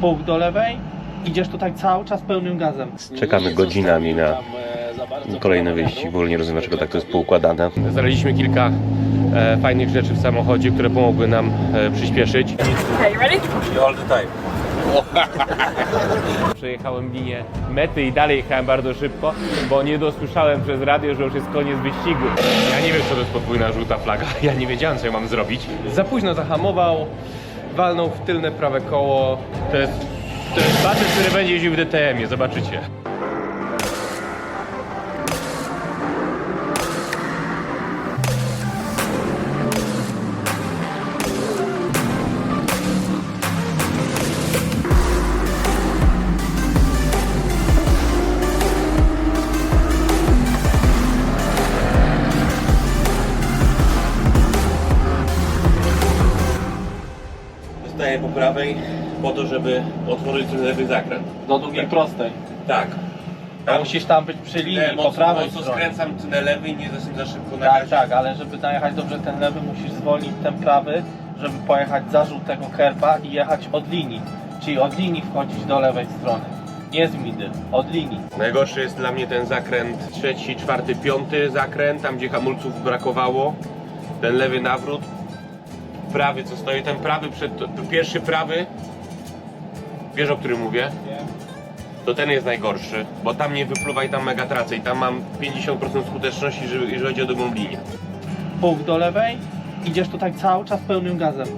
Pół do lewej, idziesz tutaj cały czas pełnym gazem. Czekamy godzinami na kolejny wyścig, bo nie rozumiem dlaczego tak to jest poukładane. Znaleźliśmy kilka e, fajnych rzeczy w samochodzie, które pomogły nam e, przyspieszyć. Okay, you ready? All the time. Przejechałem linię mety i dalej jechałem bardzo szybko, bo nie dosłyszałem przez radio, że już jest koniec wyścigu. Ja nie wiem, co to jest podwójna żółta flaga. Ja nie wiedziałem, co ja mam zrobić. Za późno zahamował, walnął w tylne prawe koło. To jest, to jest facet, który będzie jeździł w DTM-ie, zobaczycie. Prawej po to, żeby otworzyć ten lewy zakręt. Do długiej prostej. Tak. A musisz tam być przy linii, po prawej mocno stronie. skręcam na lewy i nie jestem za szybko na Tak, tak, ale żeby najechać dobrze ten lewy, musisz zwolnić ten prawy, żeby pojechać za żółtego kerba i jechać od linii. Czyli od linii wchodzić do lewej strony. Nie z midy, od linii. Najgorszy jest dla mnie ten zakręt trzeci, czwarty, piąty zakręt, tam gdzie hamulców brakowało. Ten lewy nawrót. Prawy co stoi, ten prawy przed, pierwszy prawy. Wiesz o którym mówię? To ten jest najgorszy, bo tam nie wypluwa i tam mega tracę i tam mam 50% skuteczności, jeżeli chodzi o drugą linię. Pół do lewej, idziesz tutaj cały czas pełnym gazem.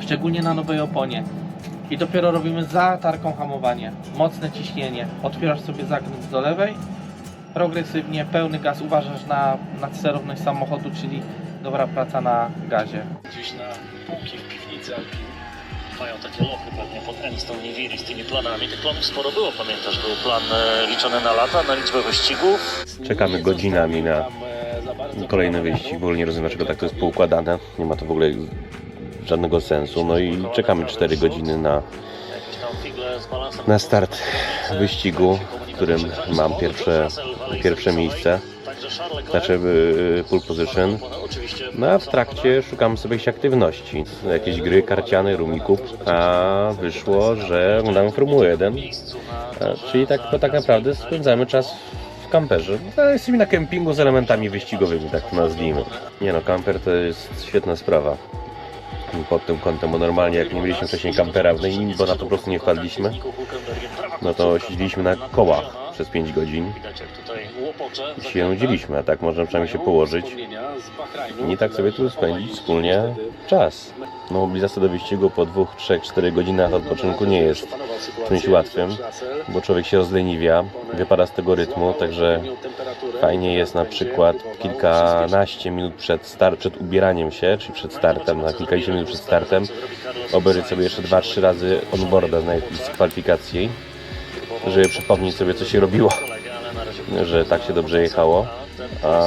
Szczególnie na nowej oponie. I dopiero robimy za tarką hamowanie. Mocne ciśnienie. Otwierasz sobie zakręt do lewej. Progresywnie, pełny gaz. Uważasz na, na sterowność samochodu, czyli dobra praca na gazie. gdzieś na półki w piwnicy mają takie lochy pewnie pod Enstone i Viry z tymi planami. Tych planów sporo było, pamiętasz? Był plan e, liczony na lata, na liczbę wyścigów. Czekamy godzinami na kolejny wyścig, bo nie rozumiem dlaczego tak to jest poukładane. Nie ma to w ogóle żadnego sensu. No i czekamy 4 godziny na, na start wyścigu, w którym mam pierwsze, pierwsze miejsce. Znaczy y, pole position. No a w trakcie szukam sobie jakiejś aktywności, jakieś gry, karciane, rumików, a wyszło, że oglądamy Formułę 1, a, czyli tak, to tak naprawdę spędzamy czas w kamperze. No, jesteśmy na kempingu z elementami wyścigowymi, tak to nazwijmy. Nie no, kamper to jest świetna sprawa pod tym kątem, bo normalnie jak nie mieliśmy wcześniej kampera w nim, bo na to po prostu nie wpadliśmy, no to siedzieliśmy na kołach przez 5 godzin i się nudziliśmy, a tak można przynajmniej się położyć i tak sobie tu spędzić wspólnie czas. No mobilizacja do wyścigu po dwóch, trzech, czterech godzinach odpoczynku nie jest czymś łatwym, bo człowiek się rozleniwia, wypada z tego rytmu, także fajnie jest na przykład kilkanaście minut przed, start, przed ubieraniem się, czyli przed startem, na kilkadziesiąt minut przed startem, obejrzeć sobie jeszcze dwa, trzy razy onboarda z kwalifikacji, żeby przypomnieć sobie co się robiło, że tak się dobrze jechało. A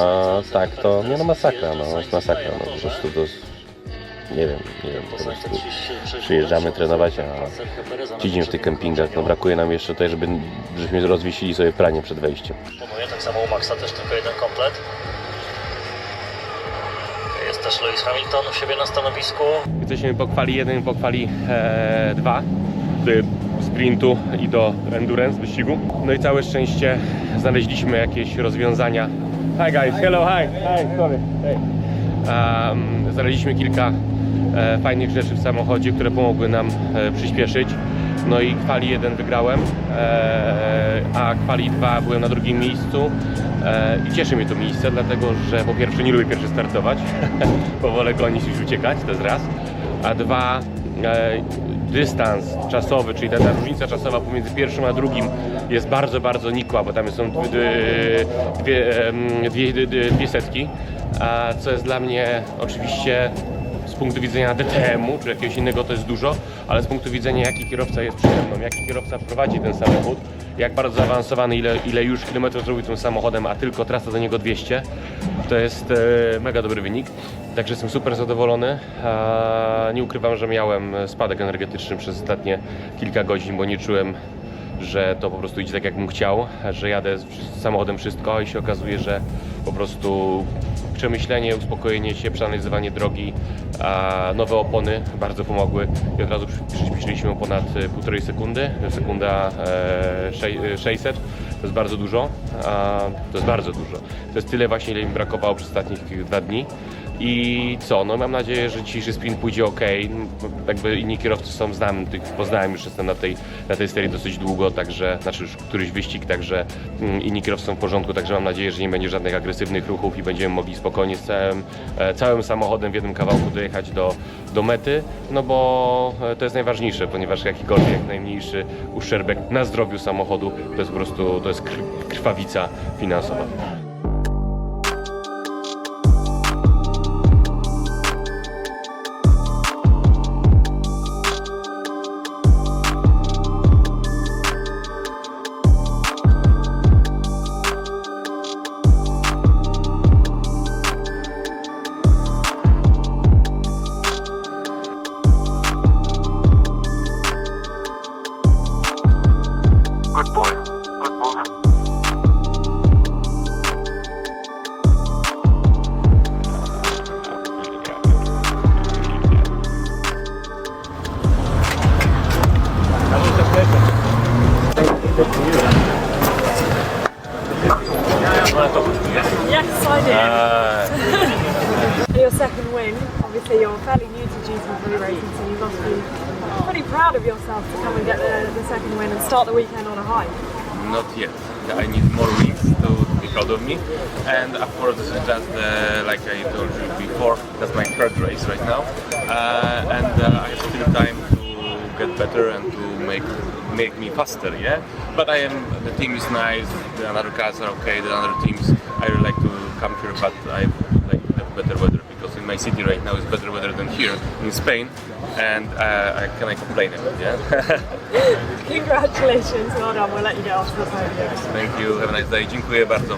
tak to, nie no masakra, no jest masakra, no po prostu to nie wiem, nie wiem, po prostu przyjeżdżamy trenować, a siedzimy w tych kempingach, no brakuje nam jeszcze tutaj, żeby, żebyśmy rozwiesili sobie pranie przed wejściem. Ponuje, tak samo u Maxa też tylko jeden komplet. Jest też Lewis Hamilton u siebie na stanowisku. Jesteśmy po kwali 1 po kwali 2 do sprintu i do endurance wyścigu. No i całe szczęście znaleźliśmy jakieś rozwiązania. Hi guys, hello, hi, hi, sorry. Um, znaleźliśmy kilka e, fajnych rzeczy w samochodzie, które pomogły nam e, przyspieszyć. No i kwali 1 wygrałem, e, a kwali 2 byłem na drugim miejscu. E, I cieszy mnie to miejsce, dlatego że po pierwsze nie lubię pierwszy startować, bo wolę gonić niż uciekać, to jest raz. A dwa, dystans czasowy, czyli ta, ta różnica czasowa pomiędzy pierwszym a drugim jest bardzo, bardzo nikła, bo tam są dwie, dwie, dwie, dwie setki, a co jest dla mnie oczywiście z punktu widzenia DTM-u czy jakiegoś innego to jest dużo, ale z punktu widzenia jaki kierowca jest przede mną, jaki kierowca prowadzi ten samochód, jak bardzo zaawansowany, ile, ile już kilometrów zrobił tym samochodem, a tylko trasa do niego 200, to jest e, mega dobry wynik. Także jestem super zadowolony. Nie ukrywam, że miałem spadek energetyczny przez ostatnie kilka godzin, bo nie czułem że to po prostu idzie tak jak bym chciał, że jadę samochodem wszystko i się okazuje, że po prostu przemyślenie, uspokojenie się, przeanalizowanie drogi, nowe opony bardzo pomogły i od razu przy- przyspieszyliśmy o ponad e, półtorej sekundy, sekunda e, szej- e, 600, to jest bardzo dużo, to jest bardzo dużo. To jest tyle właśnie, ile mi brakowało przez ostatnich dwa dni. I co, no mam nadzieję, że dzisiejszy sprint pójdzie ok. Jakby inni kierowcy są, znam tych, poznałem już jestem na tej, na tej serii dosyć długo, także, znaczy już któryś wyścig, także mm, inni kierowcy są w porządku, także mam nadzieję, że nie będzie żadnych agresywnych ruchów i będziemy mogli spokojnie z całym, e, całym samochodem w jednym kawałku dojechać do, do mety, no bo e, to jest najważniejsze, ponieważ jakikolwiek najmniejszy uszczerbek na zdrowiu samochodu to jest po prostu, to jest krw- krwawica finansowa. Yes, I did. Your second win. Obviously, you're fairly new to GT3 racing, so you must be pretty proud of yourself to come and get the, the second win and start the weekend on a high. Not yet. I need more wins to be proud of me. And of course, this is just uh, like I told you before. That's my third race right now, uh, and uh, I have still time to get better and to make make me faster. Yeah. But I am. The team is nice. The other cars are okay. The other teams. I would like to come here, but I like have better weather because in my city right now is better weather than here in Spain, and uh, I can I complain about yeah. Congratulations, well done. We'll let you get off the podium. Thank you. Have a nice day. Dziękuję bardzo.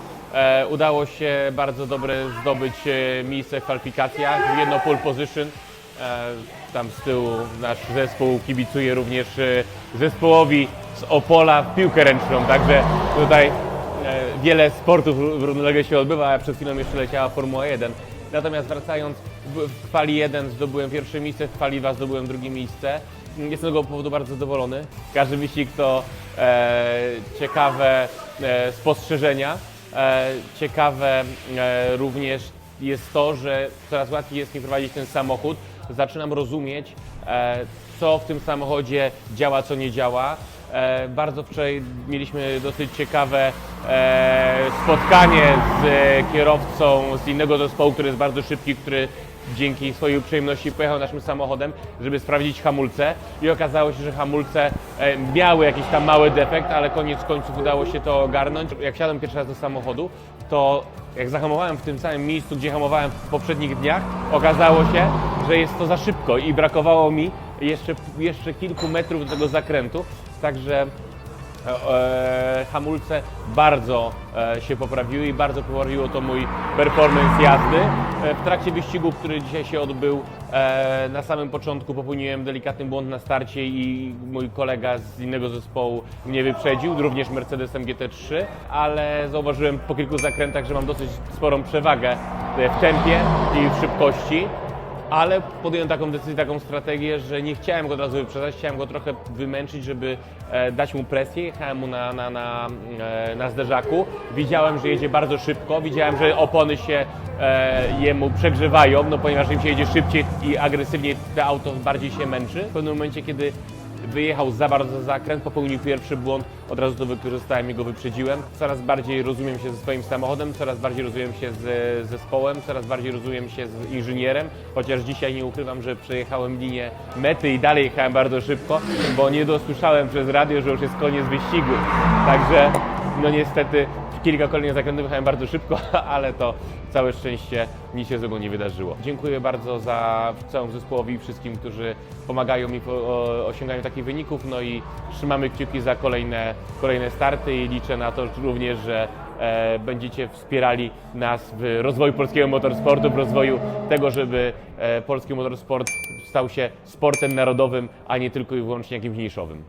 E, udało się bardzo dobre zdobyć e, miejsce w kwalifikacjach, jedno pole position. E, tam z tyłu nasz zespół kibicuje również zespołowi z Opola w piłkę ręczną, także tutaj wiele sportów równolegle się odbywa, a przed chwilą jeszcze leciała Formuła 1. Natomiast wracając, w kwali 1 zdobyłem pierwsze miejsce, w kwali 2 zdobyłem drugie miejsce. Jestem z tego powodu bardzo zadowolony. Każdy wyścig to e, ciekawe e, spostrzeżenia. E, ciekawe e, również jest to, że coraz łatwiej jest mi prowadzić ten samochód. Zaczynam rozumieć, e, co w tym samochodzie działa, co nie działa. Bardzo wczoraj mieliśmy dosyć ciekawe spotkanie z kierowcą z innego zespołu, który jest bardzo szybki, który dzięki swojej uprzejmości pojechał naszym samochodem, żeby sprawdzić hamulce i okazało się, że hamulce e, miały jakiś tam mały defekt, ale koniec końców udało się to ogarnąć. Jak wsiadłem pierwszy raz do samochodu, to jak zahamowałem w tym samym miejscu, gdzie hamowałem w poprzednich dniach, okazało się, że jest to za szybko i brakowało mi jeszcze, jeszcze kilku metrów do tego zakrętu, także hamulce bardzo e, się poprawiły i bardzo poprawiło to mój performance jazdy. E, w trakcie wyścigu, który dzisiaj się odbył, e, na samym początku popełniłem delikatny błąd na starcie i mój kolega z innego zespołu mnie wyprzedził, również Mercedesem GT3, ale zauważyłem po kilku zakrętach, że mam dosyć sporą przewagę e, w tempie i w szybkości ale podjąłem taką decyzję, taką strategię, że nie chciałem go od razu wyprzedzać, chciałem go trochę wymęczyć, żeby e, dać mu presję. Jechałem mu na, na, na, e, na zderzaku. Widziałem, że jedzie bardzo szybko, widziałem, że opony się e, jemu przegrzewają, no ponieważ im się jedzie szybciej i agresywniej, to auto bardziej się męczy. W pewnym momencie, kiedy wyjechał za bardzo za zakręt, popełnił pierwszy błąd, od razu to wykorzystałem i go wyprzedziłem. Coraz bardziej rozumiem się ze swoim samochodem, coraz bardziej rozumiem się z zespołem, coraz bardziej rozumiem się z inżynierem, chociaż dzisiaj nie ukrywam, że przejechałem linię mety i dalej jechałem bardzo szybko, bo nie dosłyszałem przez radio, że już jest koniec wyścigu. Także no niestety kilka kolejnych zakrętów jechałem bardzo szybko, ale to całe szczęście nic się złego nie wydarzyło. Dziękuję bardzo za całemu zespołowi i wszystkim, którzy pomagają mi w osiąganiu takich wyników. No i trzymamy kciuki za kolejne, kolejne starty i liczę na to również, że e, będziecie wspierali nas w rozwoju polskiego motorsportu, w rozwoju tego, żeby e, polski motorsport stał się sportem narodowym, a nie tylko i wyłącznie jakimś niszowym.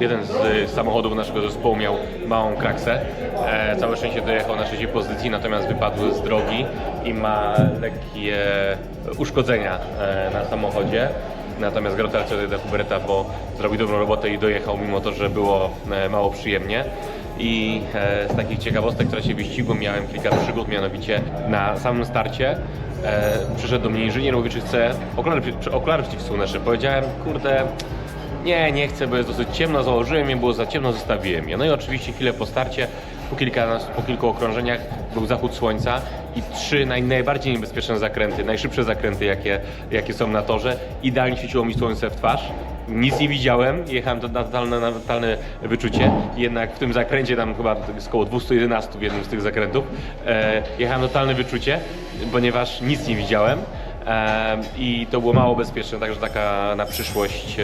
Jeden z y, samochodów naszego zespołu miał małą kraksę. E, całe szczęście dojechał na trzeciej pozycji, natomiast wypadł z drogi i ma lekkie uszkodzenia e, na samochodzie. Natomiast gratulacje do Huberta, bo zrobił dobrą robotę i dojechał, mimo to, że było e, mało przyjemnie. I e, z takich ciekawostek w trakcie wyścigu miałem kilka przygód, mianowicie na samym starcie e, przyszedł do mnie inżynier, mówi, czy chce okulary, okulary przeciwsłoneczne. Powiedziałem, kurde, nie, nie chcę, bo jest dosyć ciemno, założyłem je, było za ciemno, zostawiłem je. No i oczywiście chwilę po starcie, po, kilka, po kilku okrążeniach był zachód słońca i trzy naj, najbardziej niebezpieczne zakręty, najszybsze zakręty, jakie, jakie są na torze. Idealnie świeciło mi słońce w twarz. Nic nie widziałem, jechałem na totalne, na totalne wyczucie. Jednak w tym zakręcie, tam chyba jest około 211 w jednym z tych zakrętów, e, jechałem totalne wyczucie, ponieważ nic nie widziałem. I to było mało bezpieczne, także taka na przyszłość e,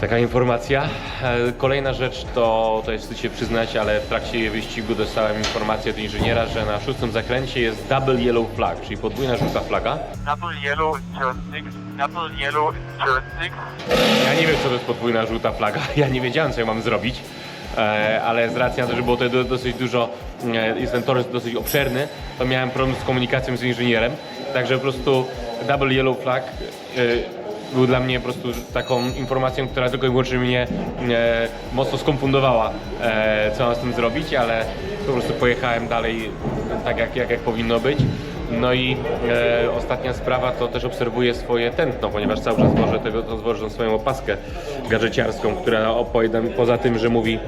taka informacja. E, Kolejna rzecz to, to jest wstyd się przyznać, ale w trakcie wyścigu dostałem informację od inżyniera, że na szóstym zakręcie jest double yellow flag, czyli podwójna żółta flaga. Double yellow turn six. Double yellow turn six. Ja nie wiem, co to jest podwójna żółta flaga. Ja nie wiedziałem, co ja mam zrobić. E, ale z racji na to, że było do, dosyć dużo, e, jest ten tor jest dosyć obszerny, to miałem problem z komunikacją z inżynierem. Także po prostu double yellow flag e, był dla mnie po prostu taką informacją, która tylko i wyłącznie mnie mocno skonfundowała, co mam z tym zrobić, ale po prostu pojechałem dalej tak, jak, jak, jak powinno być. No i e, ostatnia sprawa to też obserwuję swoje tętno, ponieważ cały czas wożę tego, to swoją opaskę gadżeciarską, która opowiada poza tym, że mówi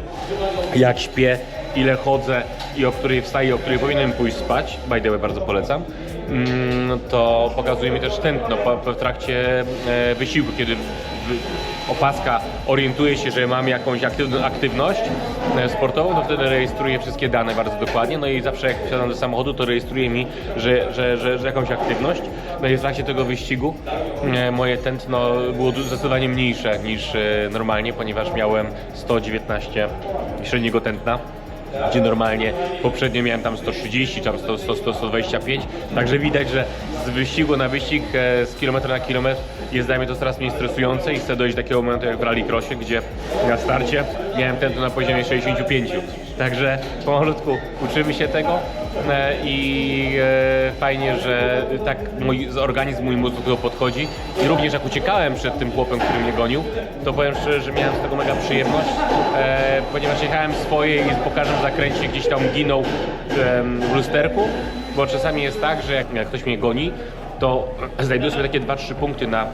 jak śpię, ile chodzę i o której wstaję, o której powinienem pójść spać, by the way bardzo polecam, mm, to pokazuje mi też tętno po, po, w trakcie e, wysiłku, kiedy opaska orientuje się, że mam jakąś aktywno, aktywność e, sportową, to wtedy rejestruje wszystkie dane bardzo dokładnie. No i zawsze jak wsiadam do samochodu, to rejestruje mi, że, że, że, że jakąś aktywność. No i w trakcie tego wyścigu e, moje tętno było zdecydowanie mniejsze niż e, normalnie, ponieważ miałem 119 średniego tętna gdzie normalnie poprzednio miałem tam 130, tam 100, 100, 100 125, także widać, że z wyścigu na wyścig, e, z kilometra na kilometr jest dla mnie to coraz mniej stresujące i chcę dojść do takiego momentu jak w rallycrossie, gdzie na starcie miałem tętno na poziomie 65. Także pomalutku uczymy się tego i e, fajnie, że tak mój organizm mój mózg do tego podchodzi. I również jak uciekałem przed tym chłopem, który mnie gonił, to powiem szczerze, że miałem z tego mega przyjemność, e, ponieważ jechałem swoje i po każdym zakręcie gdzieś tam ginął w lusterku, bo czasami jest tak, że jak ktoś mnie goni, to znajduję sobie takie 2-3 punkty na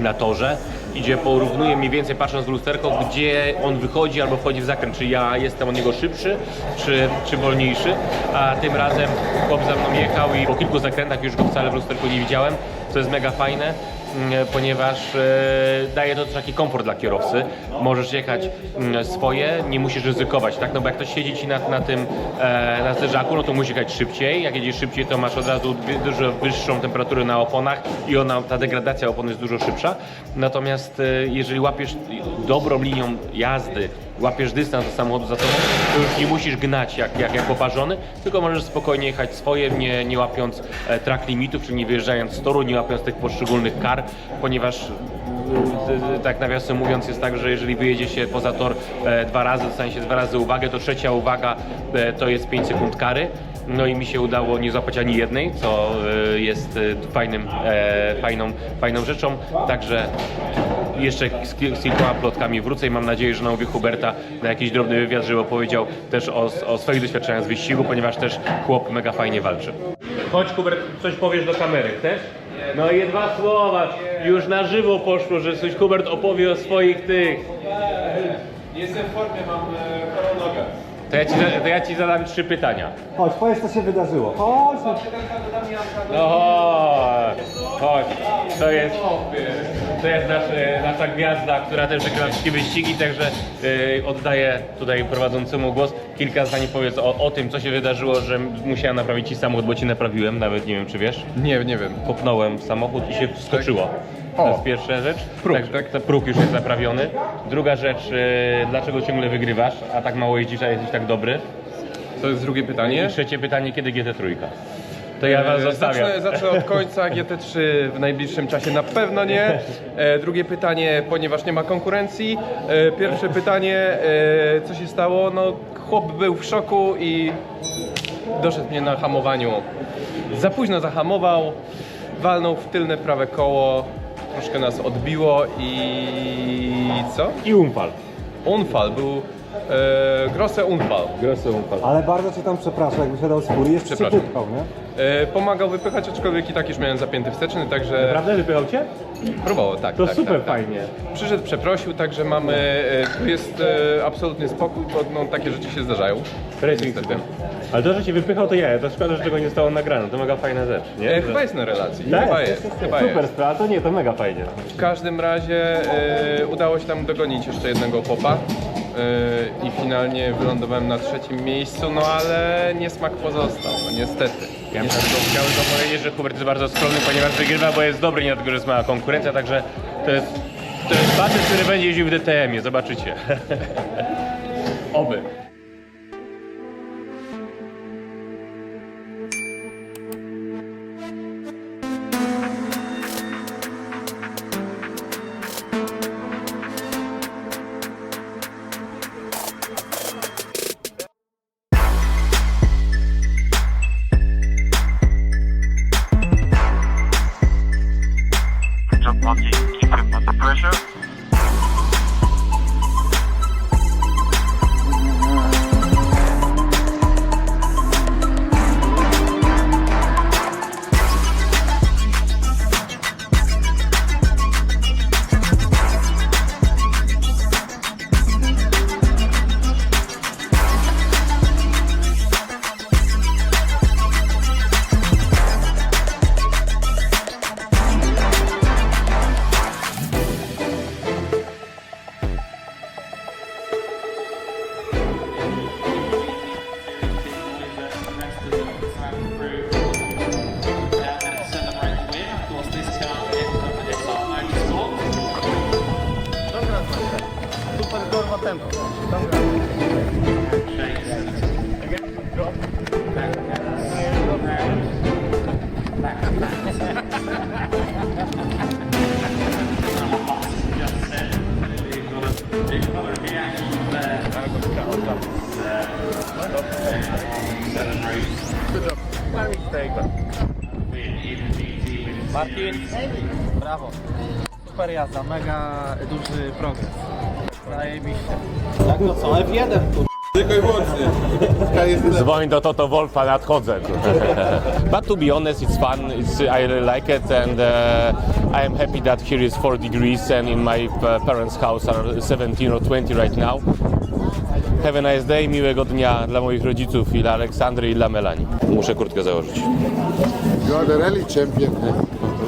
na torze, gdzie porównuję mniej więcej patrząc w lusterko, gdzie on wychodzi albo wchodzi w zakręt, czy ja jestem od niego szybszy, czy, czy wolniejszy, a tym razem chłop za mną jechał i po kilku zakrętach już go wcale w lusterku nie widziałem, co jest mega fajne, mm, ponieważ e, daje to taki komfort dla kierowcy. Możesz jechać mm, swoje, nie musisz ryzykować, tak? No bo jak ktoś siedzi ci na, na tym e, na zderzaku, no to musi jechać szybciej. Jak jedziesz szybciej, to masz od razu dużo wyższą temperaturę na oponach i ona, ta degradacja opon jest dużo szybsza. Natomiast e, jeżeli łapiesz dobrą linią jazdy, łapiesz dystans do samochodu za tobą, to już nie musisz gnać jak, jak, jak poparzony, tylko możesz spokojnie jechać swoje, nie, nie łapiąc e, track limitów, czyli nie wyjeżdżając z toru, nie łapiąc tych poszczególnych kar, ponieważ e, tak nawiasem mówiąc jest tak, że jeżeli wyjedzie się poza tor e, dwa razy, dostanie się dwa razy uwagę, to trzecia uwaga e, to jest 5 sekund kary. No i mi się udało nie złapać ani jednej, co jest fajnym, fajną, fajną rzeczą. Także jeszcze z, ki- z kilkoma plotkami wrócę i mam nadzieję, że namówię Huberta na jakiś drobny wywiad, żeby opowiedział też o, o swoich doświadczeniach z wyścigu, ponieważ też chłop mega fajnie walczy. Chodź Hubert, coś powiesz do kamery, chcesz? No i dwa słowa, już na żywo poszło, że coś Hubert opowie o swoich tych. Jestem w formie, mam e, chorą nogę. To ja, ci, za- to ja ci zadam trzy pytania. Chodź, powiedz co się wydarzyło. Chodź. no. No chodź, chodź. To jest, to jest nasz, e, nasza gwiazda, która też wygrywa wszystkie wyścigi, także e, oddaję tutaj prowadzącemu głos. Kilka zdań powiedz o, o tym, co się wydarzyło, że musiałem naprawić ci samochód, bo ci naprawiłem, nawet nie wiem czy wiesz. Nie, nie wiem. Popnąłem samochód i się wskoczyło. To jest pierwsza rzecz. Próg, tak? ten próg już jest naprawiony. Druga rzecz, e, dlaczego ciągle wygrywasz, a tak mało jeździsz, a jesteś tak dobry? To jest drugie pytanie. I trzecie pytanie, kiedy GT3? To ja was E, zostawiam. Zacznę, zacznę od końca. GT3 w najbliższym czasie na pewno nie. E, drugie pytanie, ponieważ nie ma konkurencji. E, pierwsze pytanie, e, co się stało? No, chłop był w szoku i doszedł mnie na hamowaniu. Za późno zahamował, walnął w tylne prawe koło, troszkę nas odbiło i co? I umfal. Unfall był. E, grosse Unfall. Grosso umfal. Ale bardzo cię tam przepraszam, jakby siadał z furii, jest Przepraszam. nie? E, pomagał wypychać, aczkolwiek i tak już miałem zapięty wsteczny, także Naprawdę wypychał cię? próbował, tak. To tak, super tak, tak. fajnie. Przyszedł, przeprosił, także mamy, e, tu jest e, absolutny spokój, bo no, takie rzeczy się zdarzają. Racing Niestety. Ale to, że cię wypychał, to ja. To szkoda, że tego nie zostało nagrane. To mega fajna rzecz, nie? E, chyba jest na relacji, Tak? chyba jest, chyba Super jest. sprawa, to nie, to mega fajnie. W każdym razie e, udało się tam dogonić jeszcze jednego popa e, i finalnie wylądowałem na trzecim miejscu, no ale niesmak pozostał, no niestety. Ja bym tylko chciałem to powiedzieć, że Hubert jest bardzo skromny, ponieważ wygrywa, bo jest dobry, nie dlatego, że jest mała konkurencja, także to jest, to jest facet, który będzie jeździł w DTM-ie, zobaczycie. Oby. Martin, brawo. Super jazda, mega duży progres. Zajebiście. Jak to co? F1 tu. Dzwoń do Toto Wolfa, nadchodzę. But to be honest, it's fun. It's, I really like it, and uh, I am happy that here is 4 degrees, and in my uh, parents' house are 17 or 20 right now. Have a nice day, miłego dnia dla moich rodziców i dla Aleksandry i dla Melanie. Muszę kurtkę założyć. You are the rally champion.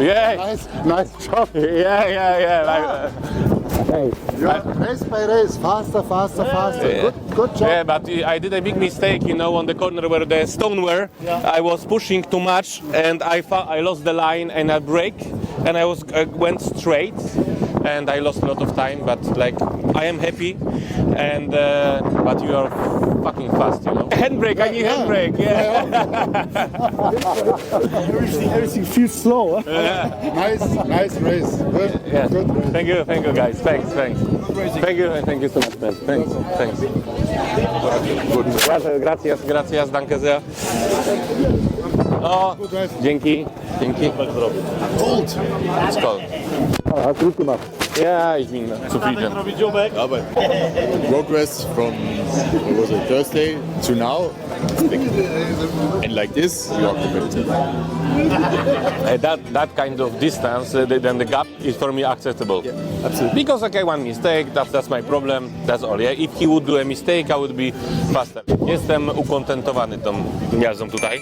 Yeah, Nice, nice job. yeah, yeah, yeah. Like, You are race by race, faster, faster, faster. Yeah. Good, good job. Yeah, but I did a big mistake, you know, on the corner where the stone were. I was pushing too much, and I fa- I lost the line, and I brake, and I was uh, went straight, and I lost a lot of time. But like, I am happy, and uh, but you are fucking fast, you know. Handbrake, I need Yeah. handbrake. Yeah. Everything, everything feels slow. Nice, nice race. Good, Yeah. good race. Thank you, thank you, guys. Thanks, thanks. Thank you, thank you so much, man. Thanks, thanks. Gracias, gracias, gracias, danke sehr. O, dzięki, dzięki. Cold. Gold. Skol. A krótko masz. Ja, ich bin zufrieden. Ja, but progress from what was it, Thursday to now, it's big. And like this, you are competitive. Uh, that that kind of distance, uh, the- then the gap is for me acceptable. absolutely. Because okay, one mistake, that's that's my problem. That's all. Yeah? If he would do a mistake, I would be faster. Jestem ukontentowany tą jazdą tutaj.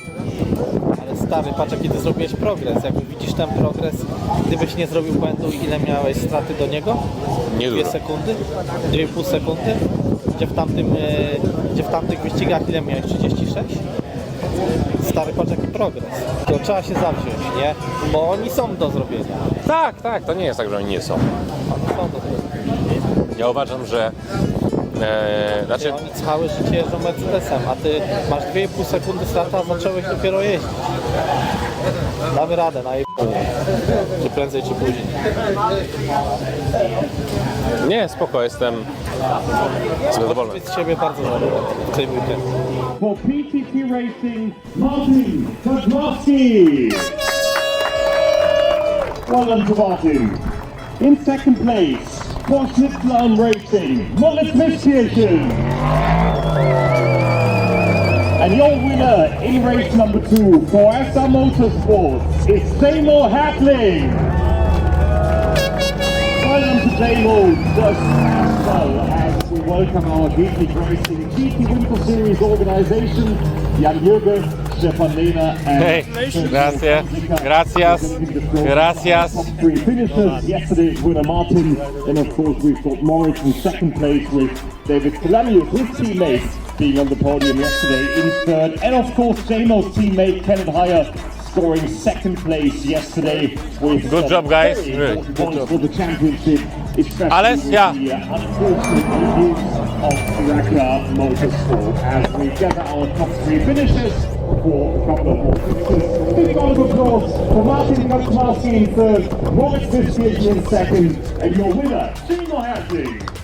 Ale stary, patrz jaki ty zrobiłeś progres. Jakby widzisz ten progres, gdybyś nie zrobił błędu, ile miałeś straty do niego? Nie Dwie dużo. sekundy? Dwie pół sekundy? Gdzie w, tamtym, e, gdzie w tamtych wyścigach ile miałeś? 36? Stary, patrz jaki progres. To trzeba się zawziąć, nie? Bo oni są do zrobienia. Tak, tak, to nie jest tak, że oni nie są. Oni są do zrobienia. Ja uważam, że e, znaczy Oni całe życie jeżdżą Mercedesem, a ty masz 2,5 sekundy strata, a zacząłeś dopiero jeździć. Damy radę na jej prędzej, czy później. nie, spoko, jestem zadowolony. Z siebie bardzo zadowolony w. For PTT Racing, Martin Kozłowski. Well done to Martin. In second place, for Slipline Racing, Molly Christian. And your winner in race number two for SA Motorsports Seymour Hatling. Well done to Damo, just as well as we welcome our GT Racing GT Winter Series organization, Jan Jürgen, Stefan Lehner, and Hey, gracias, gracias, gracias. Top three finishers. Yesterday's winner Martin, and of course we've got Moritz in second place with David Kalanius, his teammate, being on the podium yesterday in third, and of course Jamo's teammate Kenneth Heyer scoring second place yesterday with Good job, guys. Really. important points for the championship, Alex, yeah. the uh, unfortunate news of Raka Motorsport as we gather our top three finishes for a couple of more. Big round of applause for Martin Kotmarski in third, Robert Fiskic in second, and your winner, Timo Hertling.